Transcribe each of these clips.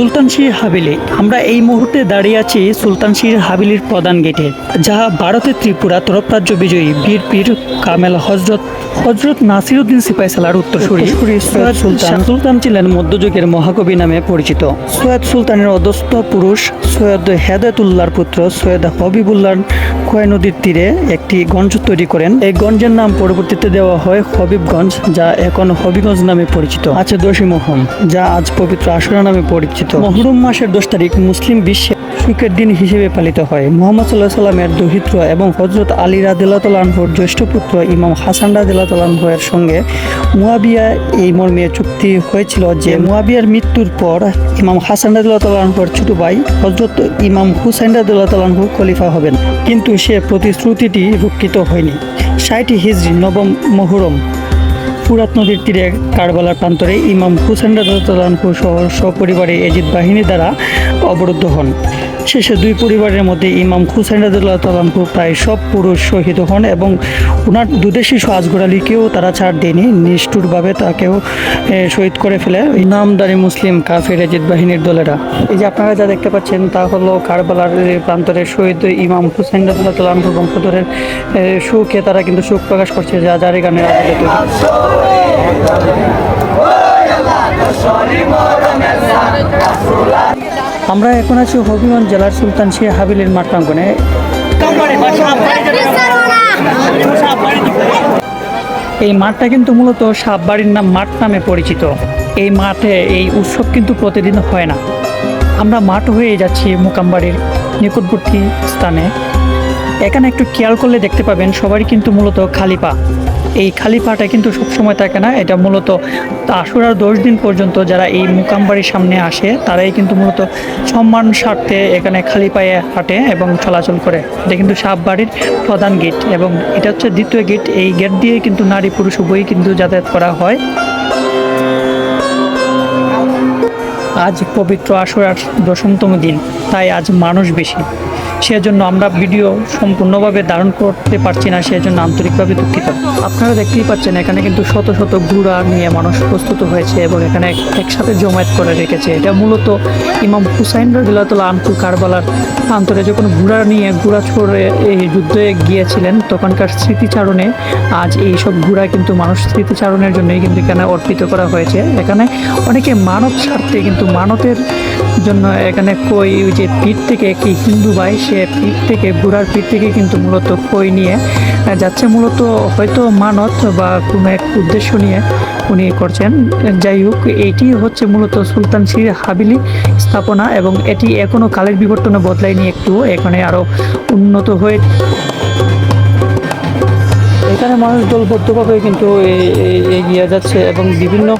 সুলতান শির হাবিলি। আমরা এই মুহূর্তে দাঁড়িয়ে আছি সুলতান শির হাবিলির প্রধান গেটে যা ভারতের ত্রিপুরা তরফরাজ্য বিজয়ী বীর পীর কামেল হজরত হজরত নাসিরুদ্দিন সিপাই সালার উত্তরসূরি সৈয়দ সুলতান। সুলতান ছিলেন মধ্যযুগের মহাকবি নামে পরিচিত। সৈয়দ সুলতানের অদস্ত পুরুষ সৈয়দ হেদায়তুল্লাহর পুত্র সৈয়দ হবিবুল্লাহ খোয়াই নদীর তীরে একটি গঞ্জ তৈরি করেন। এই গঞ্জের নাম পরবর্তীতে দেওয়া হয় হবিবগঞ্জ যা এখন হবিগঞ্জ নামে পরিচিত। আছে দোষী মহরম যা আজ পবিত্র আশুরা নামে পরিচিত। মহরম মাসের দশ তারিখ মুসলিম বিশ্বে সুখের দিন হিসেবে পালিত হয়। মোহাম্মদ সাল্লাহ সাল্লামের দহিত্র এবং হজরত আলী রাদিল্লাহর জ্যেষ্ঠ পুত্র ইমাম হাসান রাদিল্লাহর সঙ্গে মুয়াবিয়া এই মর্মে চুক্তি হয়েছিল যে মুয়াবিয়ার মৃত্যুর পর ইমাম হাসান রাদিল্লাহর ছোট ভাই হজরত ইমাম হুসাইন রাদিল্লাহু খলিফা হবেন। কিন্তু সে প্রতিশ্রুতিটি রক্ষিত হয়নি। ষাটটি হিজরি, নবম মহুরম ফুরাত নদীর তীরে কারবালার প্রান্তরে ইমাম হুসেন রাজু সহ সপরিবারে এজিদ বাহিনী দ্বারা অবরুদ্ধ হন। শেষে দুই পরিবারের মধ্যে ইমাম হুসেন রাজুল্লাহ তালানহু প্রায় সব পুরুষ শহীদ হন এবং ওনার দুদেশি শিশু আজগর আলীকেও তারা ছাড় দেয়নি। নিষ্ঠুরভাবে তাকেও শহীদ করে ফেলে নামদারি মুসলিম কাফের এজিদ বাহিনীর দলেরা। এই যে আপনারা যা দেখতে পাচ্ছেন তা হলো কারবালার এ, প্রান্তরে শহীদ ইমাম হুসেন রাজুল্লাহ তালানহু বংশধরের সুখে তারা কিন্তু সুখ প্রকাশ করছে যা জারি গানের তৈরি। আমরা এখন আছি হবিগঞ্জ জেলার সুলতান শিয়া হাবিলের মাঠ প্রাঙ্গনে এই মাঠটা কিন্তু মূলত সাপবাড়ির নাম মাঠ নামে পরিচিত। এই মাঠে এই উৎসব কিন্তু প্রতিদিন হয় না। আমরা মাঠ হয়ে যাচ্ছি মুকামবাড়ির নিকটবর্তী স্থানে। এখানে একটু খেয়াল করলে দেখতে পাবেন, সবারই কিন্তু মূলত খালি পা। এই খালি পাটা কিন্তু সবসময় থাকে না। এটা মূলত আশুরার দশ দিন পর্যন্ত যারা এই মুকামবাড়ির সামনে আসে, তারাই কিন্তু মূলত সম্মান স্বার্থে এখানে খালি পায়ে হাঁটে এবং চলাচল করে। এটা কিন্তু সাপবাড়ির প্রধান গেট এবং এটা হচ্ছে দ্বিতীয় গেট এই গেট দিয়ে কিন্তু নারী পুরুষ উভয়ই কিন্তু যাতায়াত করা হয়। আজ পবিত্র আশুরার দশমতম দিন, তাই আজ মানুষ বেশি। সেজন্য আমরা ভিডিও সম্পূর্ণভাবে ধারণ করতে পারছি না, সেজন্য আন্তরিকভাবে দুঃখিত। আপনারা দেখতেই পাচ্ছেন, এখানে কিন্তু শত শত ঘুরা নিয়ে মানুষ প্রস্তুত হয়েছে এবং এখানে একসাথে জমায়েত করে রেখেছে। এটা মূলত ইমাম হুসাইন রাজিল্লাহ আনকু কারবালার প্রান্তরে যখন ঘোড়া নিয়ে গুড়া ছড়ে এই যুদ্ধে গিয়েছিলেন, তখনকার স্মৃতিচারণে আজ এই সব গুড়া কিন্তু মানুষ স্মৃতিচারণের জন্যই কিন্তু এখানে অর্পিত করা হয়েছে। এখানে অনেকে মানব স্বার্থে কিন্তু মানতের জন্য এখানে কই, ওই যে পিঠ থেকে একটি হিন্দু ভাই, সে পিঠ থেকে, ঘোড়ার পিঠ থেকে কিন্তু মূলত কই নিয়ে যাচ্ছে। মূলত হয়তো মানত বা কোনো এক উদ্দেশ্য নিয়ে উনি করছেন। যাই হোক, এটি হচ্ছে মূলত সুলতান সির হাবিলি স্থাপনা এবং এটি এখনও কালের বিবর্তনে বদলায়নি একটু এখানে আরও উন্নত হয়ে এখানে মানুষ দলবদ্ধভাবে কিন্তু এ- এ- এগিয়ে যাচ্ছে এবং বিভিন্ন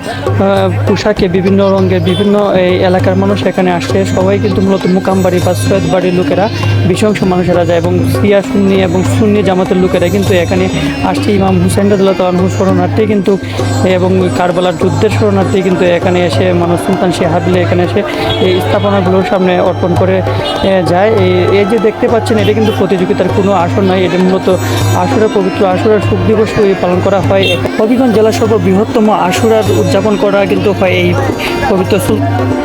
পোশাকে বিভিন্ন রঙের বিভিন্ন এলাকার মানুষ এখানে আসছে। সবাই কিন্তু মূলত মুকামবাড়ি বা সৈয়দ বাড়ির লোকেরা বিশংশ মানুষেরা যায় এবং সিয়া সুন্নি এবং সুন্নি জামাতের লোকেরা কিন্তু এখানে আসছে। ইমাম হুসেন রাজু শরণার্থী কিন্তু, এবং কারবালার যুদ্ধের শরণার্থী কিন্তু এখানে এসে মানুষ সুলতান হাবিলে এখানে এসে এই স্থাপনাগুলোর সামনে অর্পণ করে যায়। এই- যে দেখতে পাচ্ছেন, এটা কিন্তু প্রতিযোগিতার কোনো আসর নয়। এটা মূলত আশুরা পবিত্র আশুরার সুখ দিবস পালন করা হয়। হবিগঞ্জ জেলার সর্ববৃহত্তম আশুরার উদযাপন করা কিন্তু হয় এই পবিত্র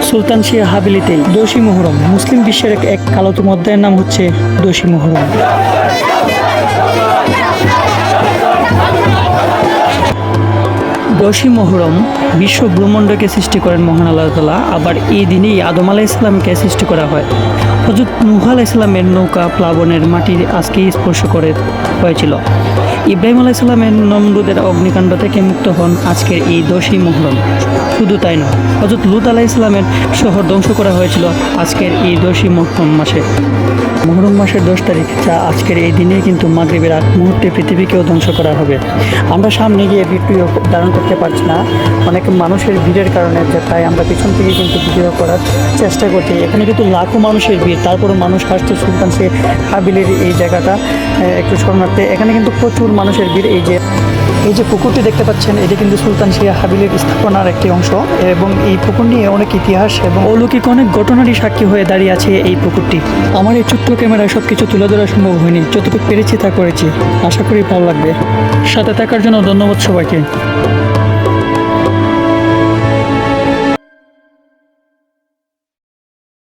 সুলতান শিয়া হাবিলিতেই দোষী মোহরম। মুসলিম বিশ্বের এক- এক কালোতম অধ্যায়ের নাম হচ্ছে দোষী মোহরম। দশই মহরম বিশ্ব ব্রহ্মাণ্ডকে সৃষ্টি করেন মহান আল্লাহ তালা আবার এই দিনেই আদম আলাহ ইসলামকে সৃষ্টি করা হয়। হজরত নুহ আলাহ ইসলামের নৌকা, প্লাবনের মাটির আজকেই স্পর্শ করে, হয়েছিল। ইব্রাহিম আলাহ ইসলামের নমরুদের অগ্নিকাণ্ড থেকে মুক্ত হন আজকের এই দশই মহরম। শুধু তাই নয় হজরত লুত আলাহ ইসলামের শহর ধ্বংস করা হয়েছিল আজকের এই দশই মহরম মাসে। মহরম মাসের দশ তারিখ, যা আজকের এই দিনে কিন্তু মাগরিবের আগ মুহূর্তে পৃথিবীকেও ধ্বংস করা হবে। আমরা সামনে গিয়ে ভিডিও ধারণ করতে পারছি না। অনেক মানুষের ভিড়ের কারণে তাই আমরা পিছন থেকে কিন্তু ভিডিও করার চেষ্টা করছি। এখানে কিন্তু লাখো মানুষের ভিড় তারপরে মানুষ আসছে সুলতান সে হাবিলের এই জায়গাটা একটু শরণার্থে। এখানে কিন্তু প্রচুর মানুষের ভিড়, এই যে এই যে পুকুরটি দেখতে পাচ্ছেন, এটি কিন্তু সুলতান শিয়া হাবিলের স্থাপনার একটি অংশ। এবং এই পুকুর নিয়ে অনেক ইতিহাস এবং অলৌকিক অনেক ঘটনারই সাক্ষী হয়ে দাঁড়িয়ে আছে এই পুকুরটি। আমার এই ছোট্ট ক্যামেরায় সব কিছু তুলে ধরা সম্ভব হয়নি। যতটুকু পেরেছি তা করেছি। আশা করি ভালো লাগবে। সাথে থাকার জন্য ধন্যবাদ সবাইকে।